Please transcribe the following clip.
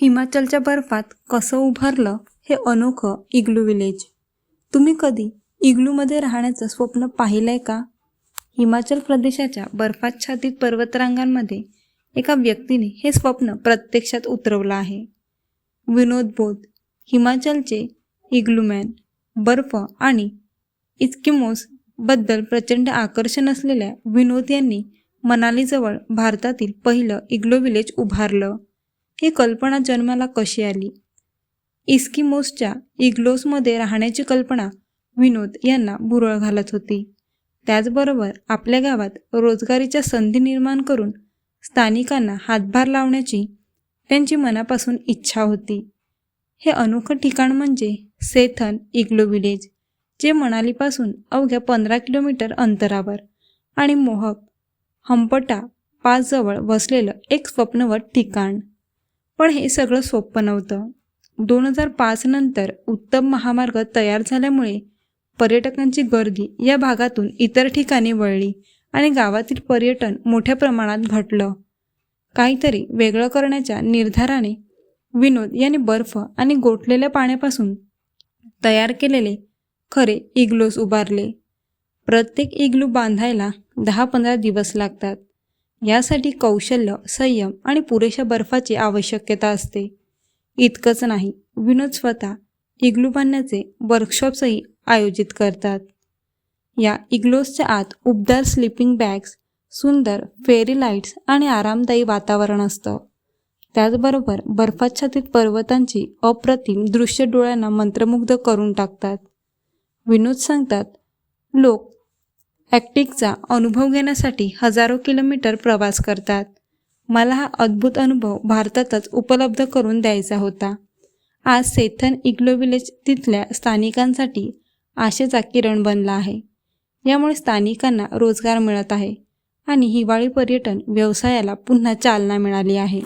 हिमाचलच्या बर्फात कसं उभारलं हे अनोखं इग्लू विलेज. तुम्ही कधी इग्लूमध्ये राहण्याचं स्वप्न पाहिलं आहे का? हिमाचल प्रदेशाच्या बर्फाच्छादित पर्वतरांगांमध्ये एका व्यक्तीने हे स्वप्न प्रत्यक्षात उतरवलं आहे. विनोद बोध हिमाचलचे इग्लूमॅन बर्फ आणि इस्किमोसबद्दल प्रचंड आकर्षण असलेल्या विनोद यांनी मनालीजवळ भारतातील पहिलं इग्लो विलेज उभारलं. ही कल्पना जन्माला कशी आली? इस्किमोसच्या इग्लोसमध्ये राहण्याची कल्पना विनोद यांना भुरळ घालत होती. त्याचबरोबर आपल्या गावात रोजगारीच्या संधी निर्माण करून स्थानिकांना हातभार लावण्याची त्यांची मनापासून इच्छा होती. हे अनोखं ठिकाण म्हणजे सेथन इग्लो विलेज जे मनालीपासून अवघ्या पंधरा किलोमीटर अंतरावर आणि मोहक हंपटा पासजवळ वसलेलं एक स्वप्नवत ठिकाण. पण हे सगळं सोपं नव्हतं. दोन हजार पाच नंतर उत्तम महामार्ग तयार झाल्यामुळे पर्यटकांची गर्दी या भागातून इतर ठिकाणी वळली आणि गावातील पर्यटन मोठ्या प्रमाणात घटलं. काहीतरी वेगळं करण्याच्या निर्धाराने विनोद यांनी बर्फ आणि गोठलेल्या पाण्यापासून तयार केलेले खरे इग्लोज उभारले. प्रत्येक इग्लू बांधायला दहा पंधरा दिवस लागतात. यासाठी कौशल्य संयम आणि पुरेशा बर्फाची आवश्यकता असते. इतकंच नाही विनोद स्वतः इग्लू बांधण्याचे वर्कशॉप्सही आयोजित करतात. या इग्लोसच्या आत उबदार स्लिपिंग बॅग्स सुंदर फेरी लाईट्स आणि आरामदायी वातावरण असतं. त्याचबरोबर बर्फाच्छादित पर्वतांची अप्रतिम दृश्य डोळ्यांना मंत्रमुग्ध करून टाकतात. विनोद सांगतात लोक ॲक्टिकचा अनुभव घेण्यासाठी हजारो किलोमीटर प्रवास करतात. मला हा अद्भुत अनुभव भारतातच उपलब्ध करून द्यायचा होता. आज सेथन इग्लो विलेज तिथल्या स्थानिकांसाठी आशेचा किरण बनला आहे. यामुळे स्थानिकांना रोजगार मिळत आहे आणि हिवाळी पर्यटन व्यवसायाला पुन्हा चालना मिळाली आहे.